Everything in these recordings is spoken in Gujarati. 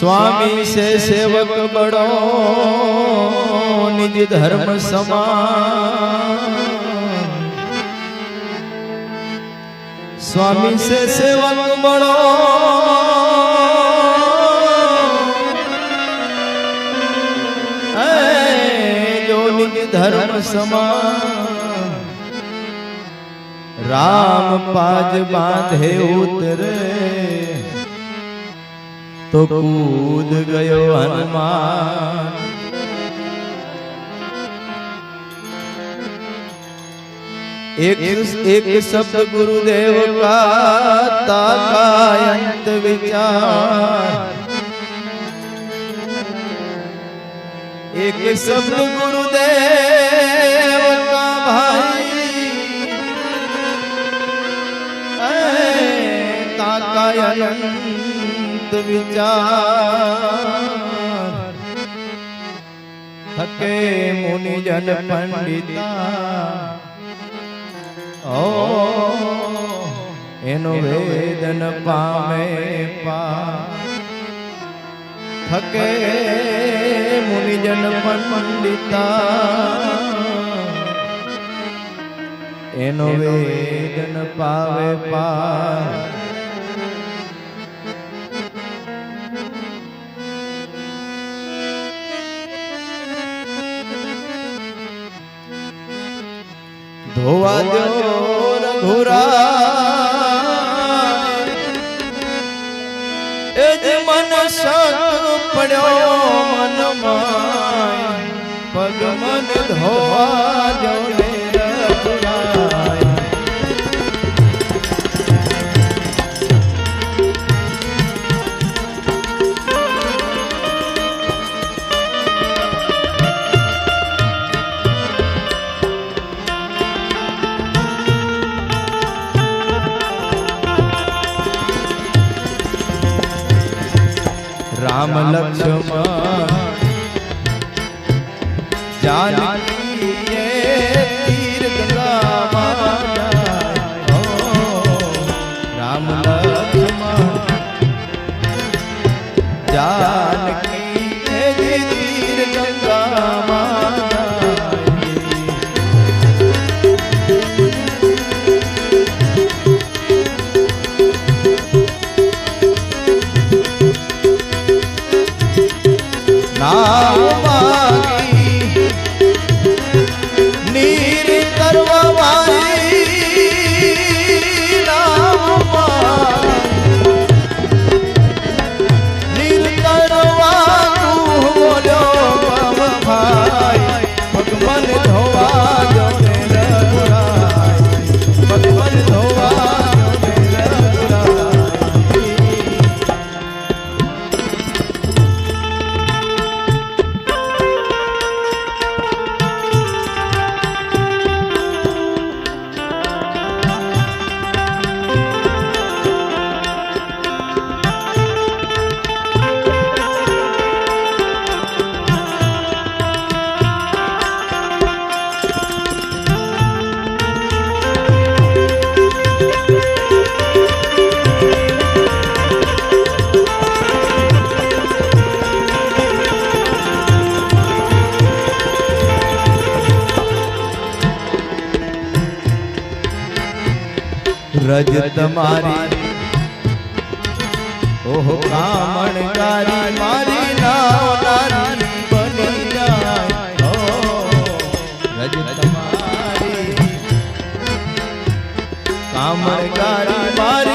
स्वामी से सेवक बड़ो निज धर्म समान। स्वामी से सेवक बड़ो। जो निज धर्म समान। राम पाज बांधे उतरे। તો કૂદ ગયો હનુમાન એક એક શબ્દ ગુરુદેવ કા તાકા અંત વિચાર એક શબ્દ ગુરુદેવ કા ભાઈ અનંત વિચાર. થકે મુનિજન પંડિતા. ઓ, એનો વેદન પામે પા થકે મુનિજન પંડિતા. એનો વેદન પાવે પા ધોવા દો રઘુરા. એ જ મન શક પડ્યો મનમાં. પગ મન ધોવા દો રામ લક્ષ્મણ. જાનકી રજ તમારી. ઓહો કામણકારી મારી નાવનારી બની જાય. રજ તમારી. કામણકારી મારી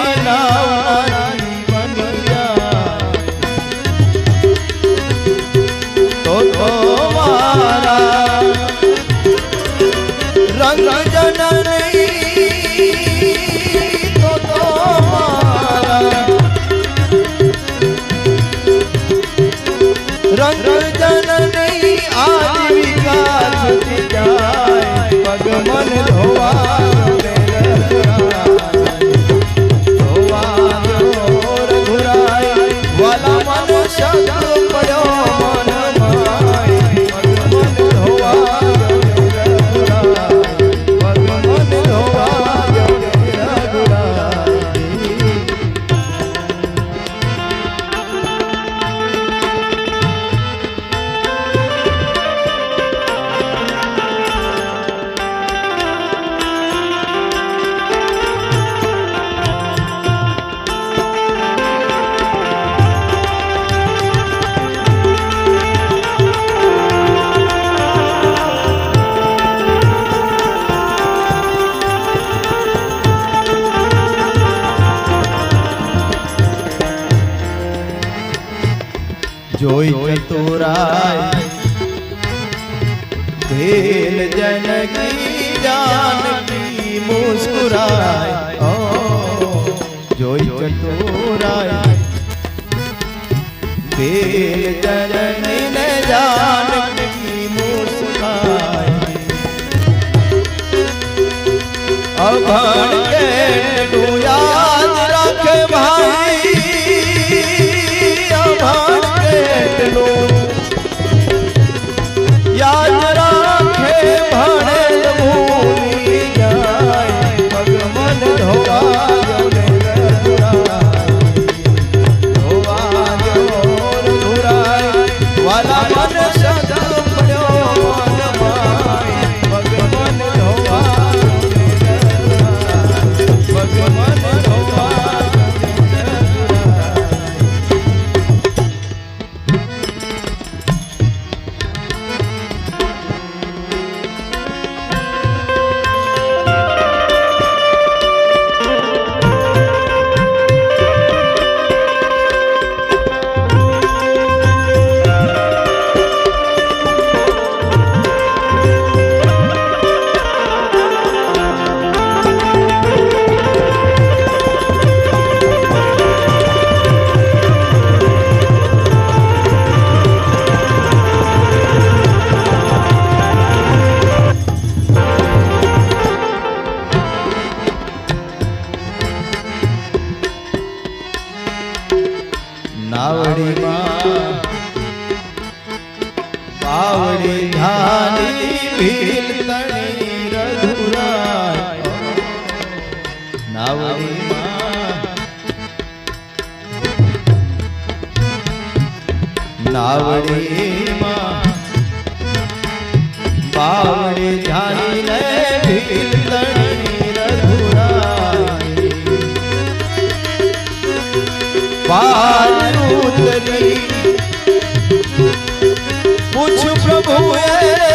જોઈ ચતુરાય. ભેલ જનકી જાનકી મુસ્કુરાય. જોઈ ચતુરાય. ભેલ જન પાવડી ધારી ભીલ તણી રઘુરાય નાવડી નાવડી માં. પાવડી ધારી લે ભીલ તણી રઘુરાય પાલ ઉતરી বুয়ে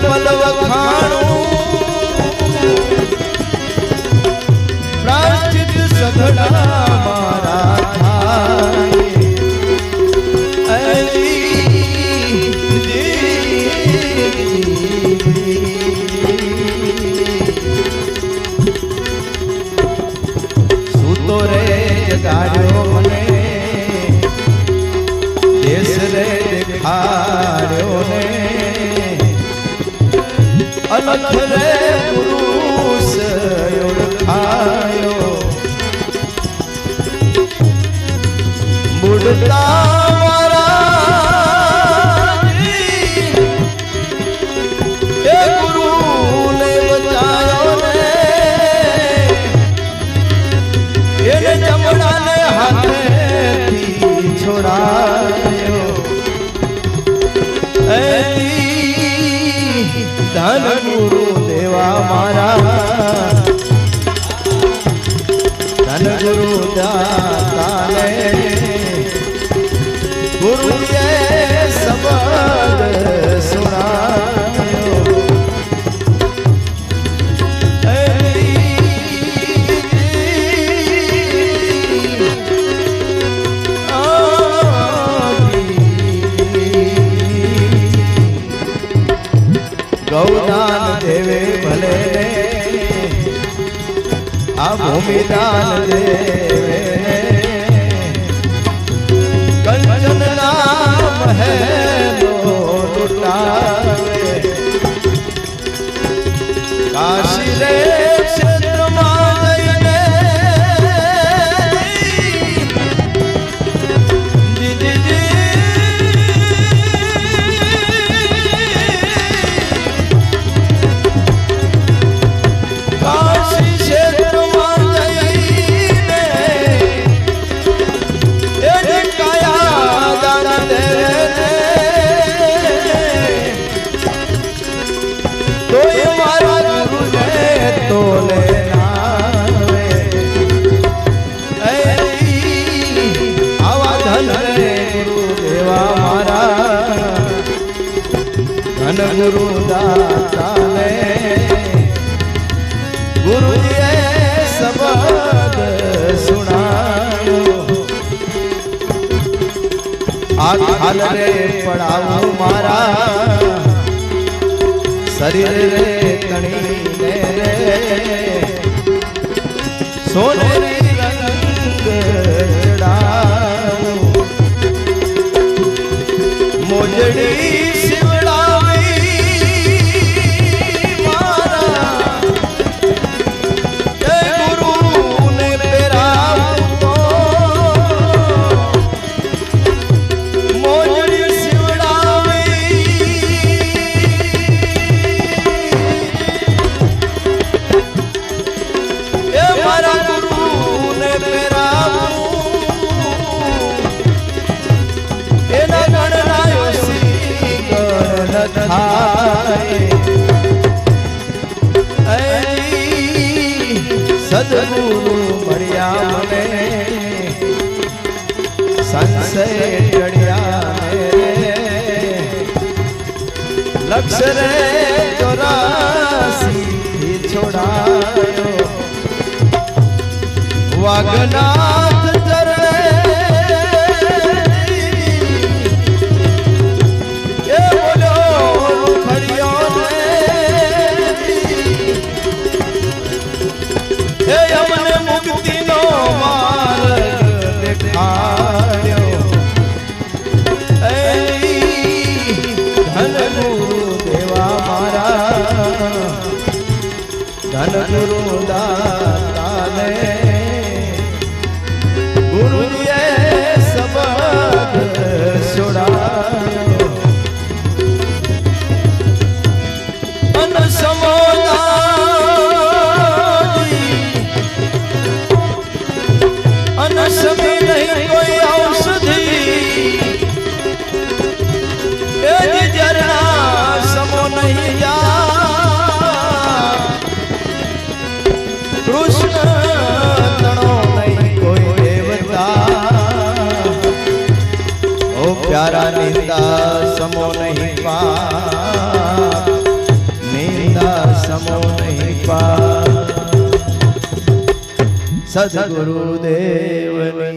પલવ ખાણું પ્રાચિત સઘડા Lord, ધન ગુરુ દેવા મારા. ધન ગુરુ દા दान देवे भले। भूमि दान देवे कंचन नाम है काशी रे ગુરુજીએ સબદ સુણાવ્યો. આખાલ રે પડાવું મારા. શરીર રે તણીને રે. સોને રે મળ્યા મને. સંસય ચડ્યા લક્ષ રે ચોરાસી છોડાયો. વાગના સમી નહીં કોઈ ઔષધિ. એ જરા સમો નહીં જા. કૃષ્ણ તણો નહીં કોઈ દેવતા. ઓ પ્યારા નિંદા સમો નહીં પા નિંદા સમો નહીં પા સદગુરુ દેવની